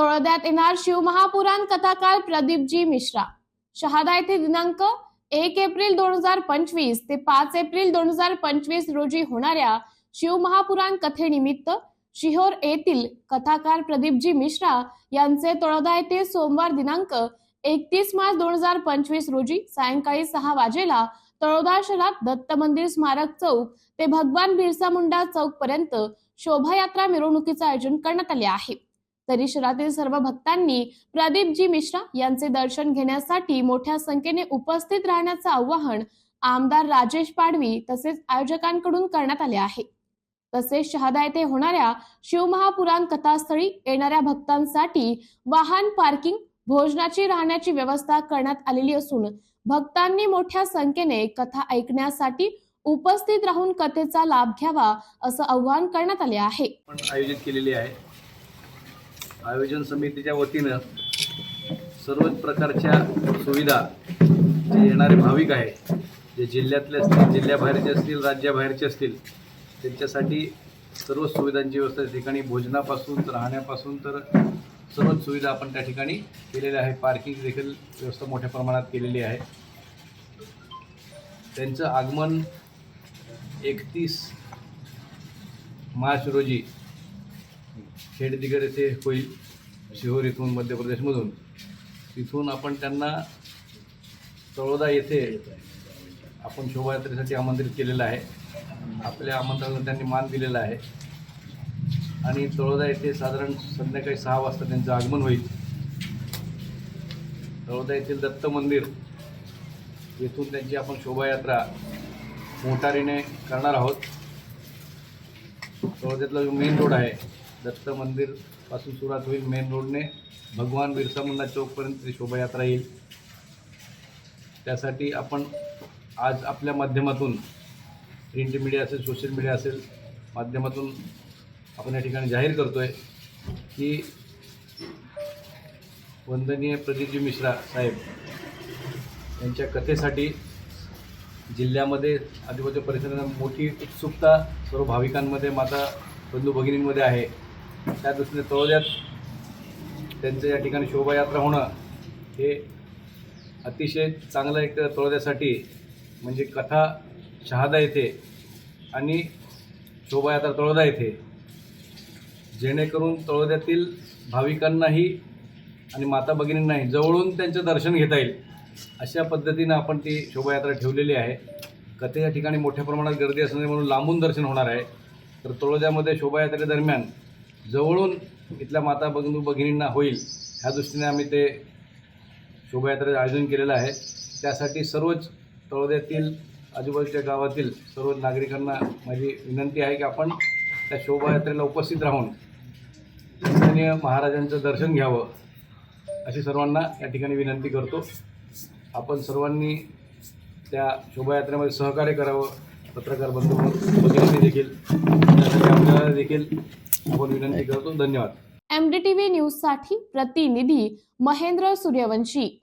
तळोद्यात येणार शिवमहापुराण कथाकार प्रदीपजी मिश्रा. शहादा येथे दिनांक एक एप्रिल दोन हजार पंचवीस ते पाच एप्रिल दोन हजार पंचवीस रोजी होणाऱ्या शिवमहापुराण कथेनिमित्त शिहोर येथील कथाकार प्रदीपजी मिश्रा यांचे तळोदा येथे सोमवार दिनांक एकतीस मार्च दोन हजार पंचवीस रोजी सायंकाळी सहा वाजेला तळोदा शहरात दत्त मंदिर स्मारक चौक ते भगवान बिरसा मुंडा चौक पर्यंत शोभायात्रा मिरवणुकीचे आयोजन करण्यात आले आहे. तरी शहरातील सर्व भक्तांनी प्रदीपजी मिश्रा यांचे दर्शन घेण्यासाठी मोठ्या संख्येने उपस्थित राहण्याचं आवाहन आमदार राजेश पाडवी तसेच आयोजकांकडून करण्यात आले आहे. तसेच शहादा येथे होणाऱ्या शिवमहापुराण कथास्थळी येणाऱ्या भक्तांसाठी वाहन पार्किंग भोजनाची राहण्याची व्यवस्था करण्यात आलेली असून भक्तांनी मोठ्या संख्येने कथा ऐकण्यासाठी उपस्थित राहून कथेचा लाभ घ्यावा असं आवाहन करण्यात आले आहे. आयोजित केलेली आहे. आयोजन समितीच्या वतीनं सर्वच प्रकारच्या सुविधा जे येणारे भाविक आहे जे जिल्ह्यातले असतील जिल्ह्याबाहेरचे असतील राज्याबाहेरचे असतील त्यांच्यासाठी सर्व सुविधांची व्यवस्था त्या ठिकाणी भोजनापासून राहण्यापासून तर सर्वच सुविधा आपण त्या ठिकाणी केलेल्या आहे पार्किंग देखील व्यवस्था मोठ्या प्रमाणात केलेली आहे. त्यांचं आगमन एकतीस मार्च रोजी खेडदिगर येथे होईल शिहोर इथून मध्य प्रदेशमधून. तिथून आपण त्यांना तळोदा येथे आपण शोभायात्रेसाठी आमंत्रित केलेलं आहे. आपल्या आमंत्रणाला त्यांनी मान दिलेला आहे. आणि तळोदा येथे साधारण संध्याकाळी सहा वाजता त्यांचं आगमन होईल. तळोदा येथील दत्त मंदिर येथून त्यांची आपण शोभायात्रा मोटारीने करणार आहोत. तळोद्यातला जो मेन रोड आहे दत्त मंदिरपासून सुरुवात होईल मेन रोडने. भगवान बिरसा मुंडा चौकपर्यंत ती शोभायात्रा येईल. त्यासाठी आपण आज आपल्या माध्यमातून प्रिंट मीडिया असेल सोशल मीडिया असेल माध्यमातून आपण या ठिकाणी जाहीर करतो आहे की वंदनीय प्रदीपजी मिश्रा साहेब यांच्या कथेसाठी जिल्ह्यामध्ये आदिवासी परिसरात मोठी उत्सुकता सर्व भाविकांमध्ये माता बंधू भगिनींमध्ये आहे. त्या दृष्टीने तळोद्यात त्यांचं या ठिकाणी शोभायात्रा होणं हे अतिशय चांगलं एक तळोद्यासाठी म्हणजे कथा शहादा येथे आणि शोभायात्रा तळोदा येथे जेणेकरून तळोद्यातील भाविकांनाही आणि माता भगिनींनाही जवळून त्यांचं दर्शन घेता येईल. अशा पद्धतीनं आपण ती शोभायात्रा ठेवलेली आहे. कथेच्या ठिकाणी मोठ्या प्रमाणात गर्दी असणारे म्हणून लांबून दर्शन होणार आहे. तर तळोद्यामध्ये शोभायात्रेदरम्यान जवळून इथल्या माता बंधू भगिनींना होईल ह्या दृष्टीने आम्ही ते शोभायात्रेचं आयोजन केलेलं आहे. त्यासाठी सर्वच तळोद्यातील आजूबाजूच्या गावातील सर्व नागरिकांना माझी विनंती आहे की आपण त्या शोभायात्रेला उपस्थित राहून माननीय महाराजांचं दर्शन घ्यावं अशी सर्वांना या ठिकाणी विनंती करतो. आपण सर्वांनी त्या शोभायात्रेमध्ये सहकार्य करावं पत्रकार बंधू देखील. आपल्याला देखील आपण विनंती करतो. धन्यवाद. एमडीटीव्ही न्यूजसाठी प्रतिनिधी महेंद्र सूर्यवंशी.